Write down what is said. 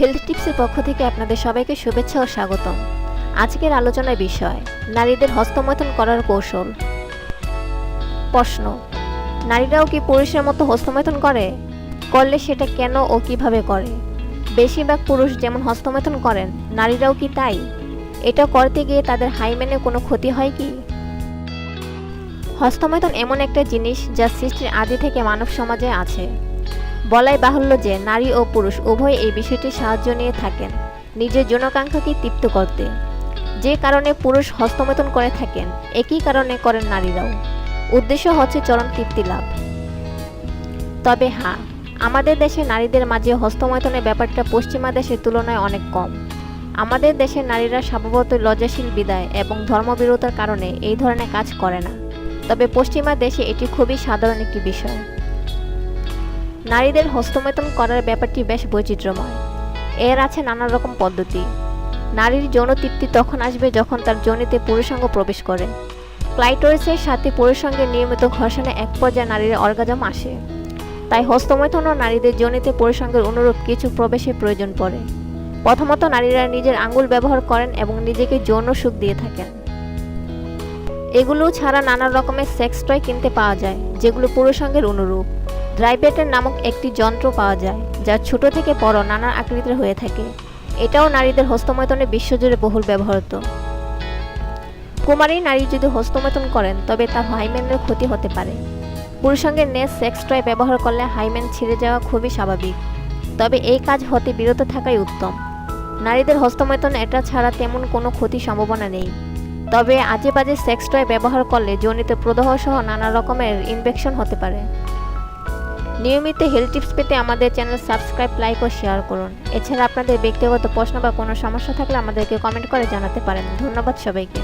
Health টিপসের পক্ষ থেকে আপনাদের সবাইকে শুভেচ্ছা ও স্বাগতম। আজকের আলোচনার বিষয়, নারীদের হস্তমৈথুন করার কৌশল। প্রশ্ন, নারীরাও কি পুরুষের মতো হস্তমৈথুন করে? করলে সেটা কেন ও কীভাবে করে? বেশিরভাগ পুরুষ যেমন হস্তমৈথুন করেন, নারীরাও কি তাই? এটা করতে গিয়ে তাদের হাইমেনে কোনো ক্ষতি হয় কি? হস্তমৈথুন এমন একটা জিনিস যা সৃষ্টির আদি থেকে মানব সমাজে আছে। বলাই বাহুল্য যে নারী ও পুরুষ উভয় এই বিষয়টি সাহায্য নিয়ে থাকেন, নিজের জনকাঙ্ক্ষাকে তৃপ্ত করতে। যে কারণে পুরুষ হস্তমৈথুন করে থাকেন, একই কারণে করেন নারীরাও। উদ্দেশ্য হচ্ছে চরম তৃপ্তি লাভ। তবে হ্যাঁ আমাদের দেশে নারীদের মাঝে হস্তমৈথুনের ব্যাপারটা পশ্চিমা দেশের তুলনায় অনেক কম। আমাদের দেশের নারীরা স্বভাবতই লজ্জাশীল বিদায় এবং ধর্মবিরোধার কারণে এই ধরনের কাজ করে না। তবে পশ্চিমা দেশে এটি খুবই সাধারণ একটি বিষয়। নারীদের হস্তমৈথুন করার ব্যাপারটি বেশ বৈচিত্র্যময়। এর আছে নানা রকম পদ্ধতি। নারীর যৌন তৃপ্তি তখন আসবে যখন তার যৌনিতে পুরুষাঙ্গ প্রবেশ করে। ক্লাইটোরিসের সাথে পুরুষাঙ্গের নিয়মিত ঘর্ষণে এক পর্যায়ে নারীর অর্গাজম আসে। তাই হস্তমৈথুনও নারীদের যৌনিতে পুরুষাঙ্গের অনুরূপ কিছু প্রবেশের প্রয়োজন পড়ে। প্রথমত, নারীরা নিজের আঙ্গুল ব্যবহার করেন এবং নিজেকে যৌন সুখ দিয়ে থাকেন। এগুলো ছাড়া নানা রকমের সেক্স টয় কিনতে পাওয়া যায়, যেগুলো পুরুষাঙ্গের অনুরূপ। ড্রাইবেটের নামক একটি যন্ত্র পাওয়া যায় যা ছোট থেকে বড় নানা আকৃতির হয়ে থাকে। এটাও নারীদের হস্তমৈথনে বিশ্বজুড়ে বহুল ব্যবহৃত। কুমারী নারী যদি হস্তমৈথন করেন, তবে তা হাইমেনের ক্ষতি হতে পারে। পুরুষাঙ্গের নেস সেক্স টয় ব্যবহার করলে হাইমেন ছিঁড়ে যাওয়া খুবই স্বাভাবিক। তবে এই কাজ হতে বিরত থাকাই উত্তম। নারীদের হস্তমৈথন এটা ছাড়া তেমন কোনো ক্ষতি সম্ভাবনা নেই। তবে আজে বাজে সেক্স টয় ব্যবহার করলে জনিত প্রদাহ সহ নানা রকমের ইনফেকশন হতে পারে। নিয়মিত হেলথ টিপস পেতে আমাদের চ্যানেল সাবস্ক্রাইব লাইক ও শেয়ার করুন। এছাড়া আপনাদের ব্যক্তিগত প্রশ্ন বা কোনো সমস্যা থাকলে আমাদেরকে কমেন্ট করে জানাতে পারেন। ধন্যবাদ সবাইকে।